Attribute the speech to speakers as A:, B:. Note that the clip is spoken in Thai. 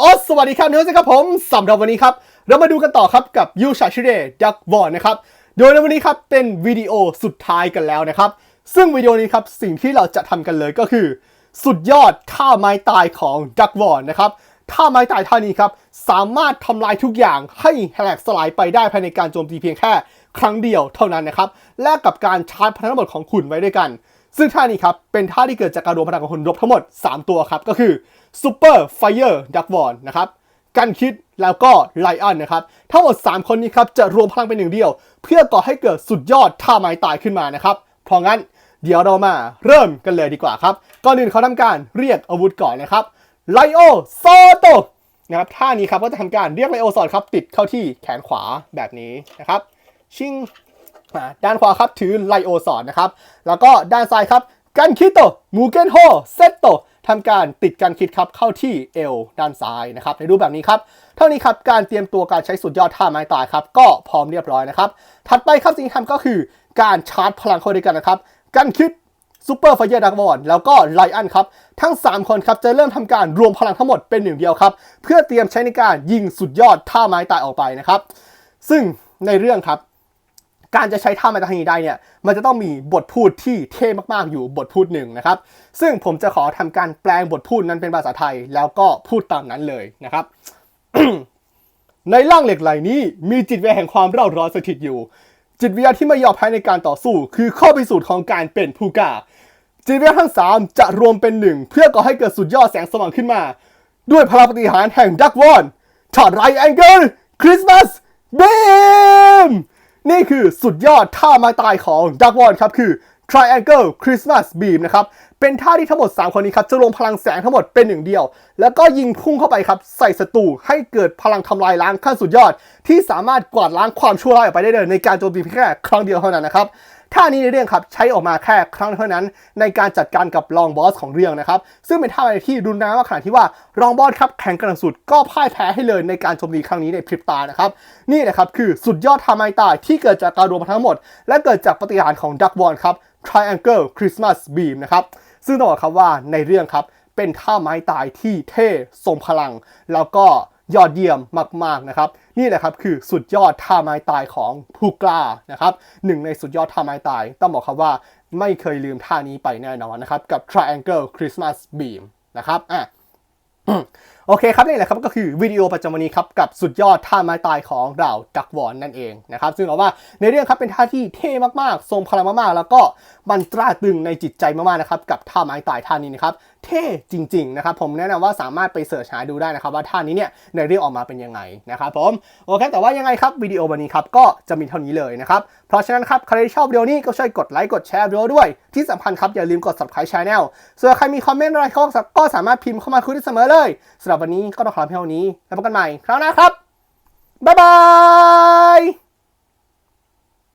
A: โอ้สวัสดีครับทุกท่านครับผมสำหรับวันนี้ครับ เรามาดูกันต่อครับกับยูชาชิเดดักวอนนะครับ โดยในวันนี้ครับเป็นวิดีโอสุดท้ายกันแล้วนะครับ ซึ่งวิดีโอนี้ครับสิ่งที่เราจะทำกันเลยก็คือ สุดยอดท่าไม้ตายของดักวอนนะครับท่าไม้ตายท่านี้ครับ สามารถทำลายทุกอย่างให้แหลกสลายไปได้ภายในการโจมตีเพียงแค่ ครั้งเดียวเท่านั้นนะครับแลกกับการชาร์จพลังทั้งหมดของคุณไว้ด้วยกัน ซึ่งท่านี้ครับ เป็นท่าที่เกิดจากการรวมพลังของหุ่นรบทั้งหมด 3 ตัวครับ ก็คือ Super Fire Duck w a r นะครับกันคิดแล้วก็ไลออนนะครับทั้งหมด 3 คนนี้ครับจะรวมพลังเป็นหนึ่งเดียว เพื่อก่อให้เกิดสุดยอดท่าไม้ตายขึ้นมานะครับเพราะงั้นเดี๋ยวเรามาเริ่มกันเลยดีกว่าครับก่อนอื่นเขาทำการเรียกอาวุธก่อนนะครับไลโอโซโตนะครับท่านี้ครับก็จะทำการเรียกไลโอซอดครับติดเข้าที่แขนขวาแบบนี้นะครับ ชิงด้านขวาครับถือไลโอสอนนะครับ แล้วก็ด้านซ้ายครับกันคิโตมูเกนโฮเซตโตทำการติดกันคิดครับเข้าที่เอวด้านซ้ายนะครับในรูปแบบนี้ครับเท่านี้ครับการเตรียมตัวการใช้สุดยอดท่าไม้ตายครับก็พร้อมเรียบร้อยนะครับ ถัดไปครับสิ่งที่ทำก็คือการชาร์จพลังเข้าด้วยกันนะครับกันคิดซูเปอร์ไฟเ r อร์ดักบอลแล้วก็ไลออนครับ ทั้ง 3 คนครับ จะเริ่มทำการรวมพลังทั้งหมดเป็นหนึ่งเดียวครับ เพื่อเตรียมใช้ในการยิงสุดยอดท่าไม้ตายออกไปนะครับ ซึ่งในเรื่องครับ การจะใช้ท่าไม้ตายนี้ได้เนี่ย มันจะต้องมีบทพูดที่เท่มากๆอยู่บทพูดหนึ่งนะครับ ซึ่งผมจะขอทำการแปลงบทพูดนั้นเป็นภาษาไทย แล้วก็พูดตามนั้นเลยนะครับ ในร่างเหล็กไหลนี้มีจิตวิญญาณแห่งความเร่าร้อนสถิตอยู่ จิตวิญญาณที่ไม่ยอมแพ้ในการต่อสู้ คือข้อพิสูจน์ของการเป็นผู้กล้าจิตวิญญาณทั้งสามจะรวมเป็นหนึ่งเพื่อก่อให้เกิดสุดยอดแสงสว่างขึ้นมา ด้วยพลังปฏิหารแห่งดักวอนชอตไรแองเกิลคริสต์มาสเบม นี่คือสุดยอดท่าไม้ตายของดักวอนครับคือ Triangle Christmas Beam นะครับ เป็นท่าที่ทั้งหมด 3 คนนี้ครับจะรวมพลังแสงทั้งหมดเป็นหนึ่งเดียว แล้วก็ยิงพุ่งเข้าไปครับ ใส่ศัตรูให้เกิดพลังทำลายล้างขั้นสุดยอด ที่สามารถกวาดล้างความชั่วร้ายออกไปได้เลยในการโจมตีเพียงแค่ครั้งเดียวเท่านั้นนะครับ ท่านี้ในเรื่องครับใช้ออกมาแค่ครั้งเท่านั้น ในการจัดการกับรองบอสของเรื่องนะครับ ซึ่งเป็นท่าที่รุนแรงมากขนาดที่ว่ารองบอสครับแข็งกระสุดก็พ่ายแพ้ให้เลยในการโจมตีครั้งนี้ในพริบตานะครับนี่แหละครับคือสุดยอดท่าไม้ตายที่เกิดจากการรวมทั้งหมด และเกิดจากปฏิหารของดักบอลครับ Triangle Christmas Beam นะครับซึ่งต้องบอกครับว่าในเรื่องครับเป็นท่าไม้ตายที่เท่ทรงพลัง แล้วก็ ยอดเยี่ยมมากๆนะครับนี่แหละครับคือสุดยอดท่าไม้ตายของผู้กล้านะครับหนึ่งในสุดยอดท่าไม้ตาย ต้องบอกครับว่าไม่เคยลืมท่านี้ไปแน่นอนนะครับ กับ Triangle Christmas Beam นะครับอะโอเคครับนี่แหละครับก็คือวิดีโอประจำวันนี้ครับกับสุดยอดท่าไม้ตายของดาวดักวอนนั่นเองนะครับซึ่งบอกว่าในเรื่องครับเป็นท่าที่เท่มากๆ ทรงพลังมากๆ แล้วก็มันตราตรึงในจิตใจมากๆนะครับกับท่าไม้ตายท่านี้นะครับ เท่จริงๆนะครับผมแนะนำว่าสามารถไปเสิร์ชหาดูได้นะครับว่าท่านี้เนี่ยในเรื่องออกมาเป็นยังไงนะครับผมโอเคแต่ว่ายังไงครับวิดีโอวันนี้ครับก็จะมีเท่านี้เลยนะครับเพราะฉะนั้นครับใครที่ชอบวิดีโอนี้ก็ช่วยกดไลค์กดแชร์วิดีโอด้วย ที่สำคัญครับอย่าลืมกด subscribe channel ส่วนใครมีคอมเมนต์อะไรก็ก็สามารถพิมพ์เข้ามาคุยได้เสมอเลยสำหรับวันนี้ก็ต้องขอลาเพียงเท่านี้แล้วพบกันใหม่คราวหน้าครับบ๊ายบาย